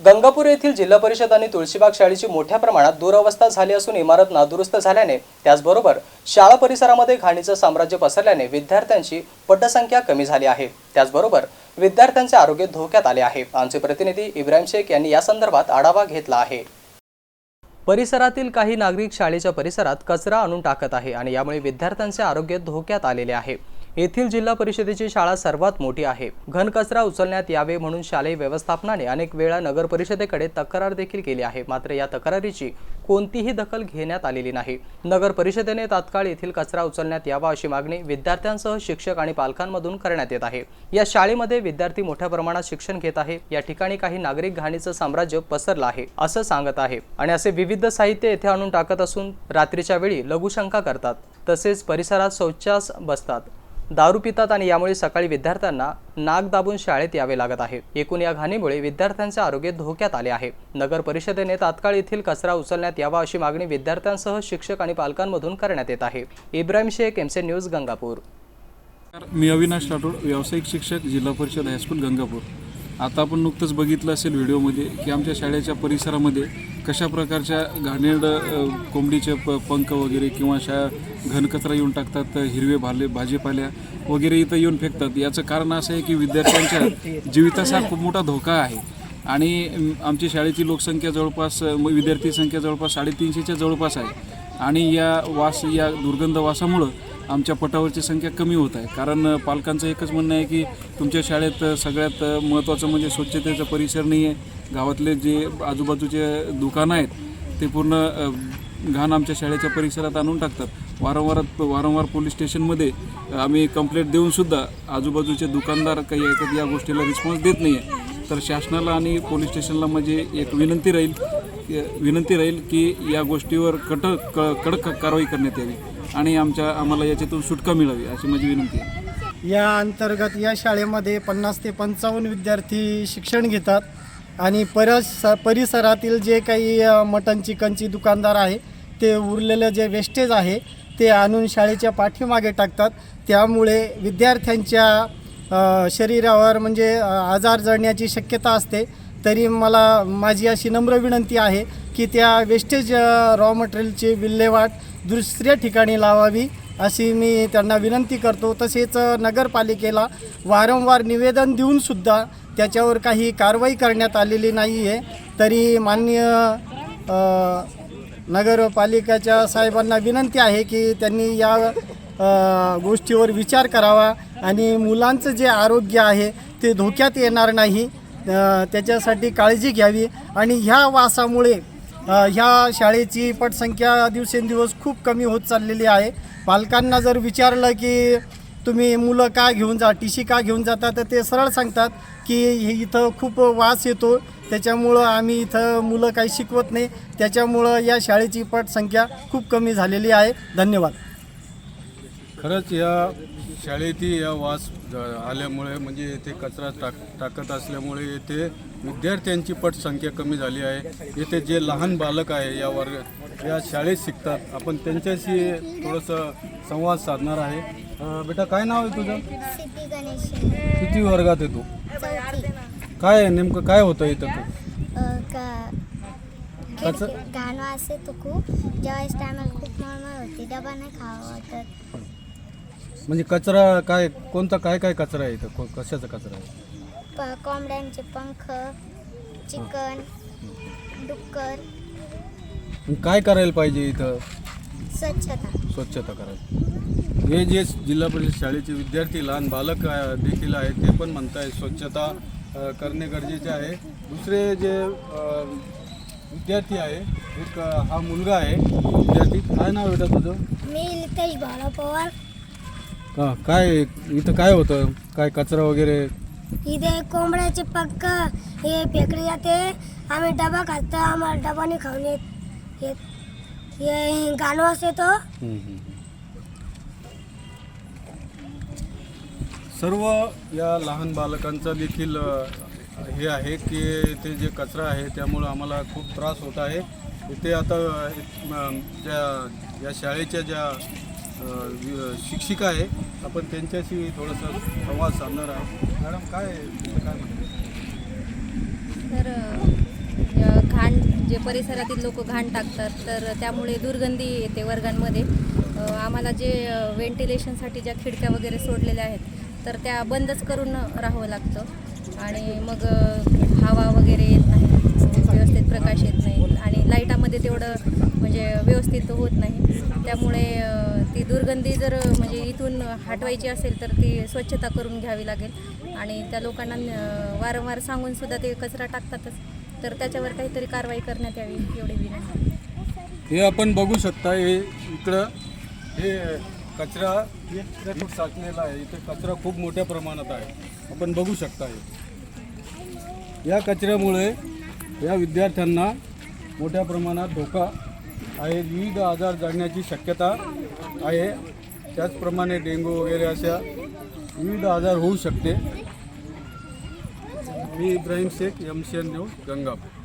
गंगापूर येथील जिल्हा परिषद आणि तुळशीबाग शाळेची मोठ्या प्रमाणात दुरावस्था झाली असून इमारत नादुरुस्त झाल्याने त्याचबरोबर शाळा परिसरामध्ये घाणीचं साम्राज्य पसरल्याने विद्यार्थ्यांची पटसंख्या कमी झाली आहे. त्याचबरोबर विद्यार्थ्यांचे आरोग्य धोक्यात आले आहे. आमचे प्रतिनिधी इब्राहिम शेख यांनी या संदर्भात आढावा घेतला आहे. परिसरातील काही नागरिक शाळेच्या परिसरात कचरा आणून टाकत आहे आणि यामुळे विद्यार्थ्यांचे आरोग्य धोक्यात आलेले आहे. येथील जिल्हा परिषदेची शाळा सर्वात मोठी आहे. घनकचरा उचलण्यात यावे म्हणून शालेय व्यवस्थापनाने अनेक वेळा नगर परिषदेकडे तक्रार देखील केली आहे. मात्र या तक्रारीची कोणतीही दखल घेण्यात आलेली नाही. नगर परिषदेने तात्काळ येथील कचरा उचलण्यात यावा अशी मागणी विद्यार्थ्यांसह शिक्षक आणि पालकांमधून करण्यात येत आहे. या शाळेमध्ये विद्यार्थी मोठ्या प्रमाणात शिक्षण घेत आहे. या ठिकाणी काही नागरिक घाणीचं साम्राज्य पसरलं आहे असं सांगत आहे. आणि असे विविध साहित्य येथे आणून टाकत असून रात्रीच्या वेळी लघुशंका करतात. तसेच परिसरात शौचास बसतात. दारू पितात आणि यामुळे सकाळी विद्यार्थ्यांना नाक दाबून शाळेत यावे लागत आहे. एकूण या घाणीमुळे विद्यार्थ्यांचे आरोग्य धोक्यात आले आहे. नगर परिषदेने तात्काळ येथील कचरा उचलण्यात यावा अशी मागणी विद्यार्थ्यांसह शिक्षक आणि पालकांमधून करण्यात येत आहे. इब्राहिम शेख एमसे न्यूज गंगापूर. मी अविनाश राठोड व्यावसायिक शिक्षक जिल्हा परिषद हायस्कूल गंगापूर. आता आपण नुकतंच बघितलं असेल व्हिडिओमध्ये की आमच्या शाळेच्या परिसरामध्ये कशा प्रकारच्या घाणेरड कोंबडीचे प पंख वगैरे किंवा शा घनकचरा येऊन टाकतात हिरवे भाले भाजीपाल्या वगैरे इथं येऊन फेकतात. याचं कारण असं आहे की विद्यार्थ्यांच्या जीविताचा खूप मोठा धोका आहे. आणि आमची शाळेची लोकसंख्या जवळपास विद्यार्थी संख्या जवळपास साडेतीनशेच्या जवळपास आहे. आणि या वास या दुर्गंध वासामुळं आमच्या पटावरची संख्या कमी होत आहे. कारण पालकांचं एकच म्हणणं आहे की तुमच्या शाळेत सगळ्यात महत्त्वाचं म्हणजे स्वच्छतेचा परिसर नाही आहे. गावातले जे आजूबाजूचे दुकानं आहेत ते पूर्ण घाण आमच्या शाळेच्या परिसरात आणून टाकतात. वारंवार वारंवार पोलीस स्टेशनमध्ये आम्ही कंप्लेंट देऊनसुद्धा आजूबाजूचे दुकानदार काही ऐकत या गोष्टीला रिस्पॉन्स देत नाही आहे तर शासनाला आणि पोलीस स्टेशनला म्हणजे एक विनंती राहील विनंती राहील की या गोष्टीवर कट क कडक कारवाई करण्यात यावी. आणि आमच्या आम्हाला याच्यातून सुटका मिळावी अशी माझी विनंती आहे. या अंतर्गत या शाळेमध्ये पन्नास ते पंचावन्न विद्यार्थी शिक्षण घेतात आणि परस परिसरातील जे काही मटन चिकनची दुकानदार आहे ते उरलेलं जे वेस्टेज आहे ते आणून शाळेच्या पाठीमागे टाकतात. त्यामुळे विद्यार्थ्यांच्या शरीरावर म्हणजे आजार जळण्याची शक्यता असते. तरी मला माझी अशी नम्र विनंती आहे की त्या वेस्टेज रॉ मटेरियलची विल्हेवाट दुसऱ्या ठिकाणी लावावी अशी मी त्यांना विनंती करतो. तसेच नगरपालिकेला वारंवार निवेदन देऊनसुद्धा त्याच्यावर काही कारवाई करण्यात आलेली नाही आहे तरी मान्य नगरपालिकेच्या साहेबांना विनंती आहे की त्यांनी या गोष्टीवर विचार करावा आणि मुलांचं जे आरोग्य आहे ते धोक्यात येणार नाही. त्याच्यासाठी काळजी घ्यावी आणि ह्या वासामुळे ह्या शाळेची पटसंख्या दिवसेंदिवस खूप कमी होत चाललेली आहे. पालकांना जर विचारलं की तुम्ही मुलं का घेऊन जा टी सी का घेऊन जाता तर ते सरळ सांगतात की हे इथं खूप वास येतो. त्याच्यामुळं आम्ही इथं मुलं काही शिकवत नाही. त्याच्यामुळं या शाळेची पटसंख्या खूप कमी झालेली आहे. धन्यवाद. खरंच या शाळेतील या वास आल्यामुळे म्हणजे येथे कचरा टाक टाकत असल्यामुळे येथे विद्यार्थ्यांची पटसंख्या कमी झाली आहे. येथे जे लहान बालक आहे या वर्ग या शाळेत शिकतात. आपण त्यांच्याशी थोडंसं संवाद साधणार आहे. बेटा काय नाव आहे तुझं? किती वर्गात आहे तू? चौथी. काय आहे नेमकं? काय होतं इथं? अ, का कसं? खिडकी- घाण वास येतो खूप टायमाला खूप मळमळ होती डबा नाही खावा वाटत. म्हणजे कचरा काय कोणता काय काय कचरा आहे इथं? को- कशाचा कचरा आहे? प कोंबड्यांचे पंख चिकन डुक्कर. मग काय करायला पाहिजे इथं? स्वच्छता. स्वच्छता करायची हे जे जिल्हा परिषद शाळेचे विद्यार्थी लहान बालक अ, देखील आहेत ते पण म्हणत आहेत स्वच्छता अ, करणे गरजेचे आहे. दुसरे जे अ, विद्यार्थी आहे एक अ, हा मुलगा आहे. विद्यार्थी काय नाव बेटा तुझं? मी लितेश बाळा पवार का? काय इथं काय होतं? काय कचरा वगैरे? इथे कोंबड्याचे पंख हे फेकले जाते. आम्ही डबा खातो आम्हाला डबा नाही खाऊन येत येत. हे घाण वास येतो. सर्व या लहान बालकांचा देखील अ, हे आहे की ते जे कचरा आहे त्यामुळं आम्हाला खूप त्रास होत आहे. इथे आता अ, म, ज्या या शाळेच्या ज्या अ, वि- शिक्षिका आहे आपण त्यांच्याशी थोडंसं संवाद साधणार आहोत. मॅडम काय काय तर घाण जे परिसरातील लोक घाण टाकतात तर त्यामुळे दुर्गंधी येते वर्गांमध्ये. आम्हाला जे व्हेंटिलेशनसाठी ज्या खिडक्या वगैरे सोडलेल्या आहेत तर त्या बंदच करून राहावं लागतं. आणि मग हवा वगैरे येत नाही व्यवस्थित प्रकाश येत नाही. लाईटामध्ये तेवढं म्हणजे व्यवस्थित होत नाही. त्यामुळे ती दुर्गंधी जर म्हणजे इथून हटवायची असेल तर ती स्वच्छता करून घ्यावी लागेल. आणि त्या लोकांना वारंवार सांगून सुद्धा ते कचरा टाकतातच. तर त्याच्यावर काहीतरी कारवाई करण्यात यावी एवढी विनंती. हे आपण बघू शकता हे इकडं हे कचरा खूप साचलेला आहे. इथे कचरा खूप मोठ्या प्रमाणात आहे. आपण बघू शकता हे. या कचऱ्यामुळे या विद्यार्थ्यांना मोठ्या प्रमाणात धोका आहे. विविध आजार जगण्याची शक्यता आहे. त्याचप्रमाणे डेंगू वगैरे अशा विविध आजार होऊ शकते. मी Ibrahim Shaikh M C N news Gangapur.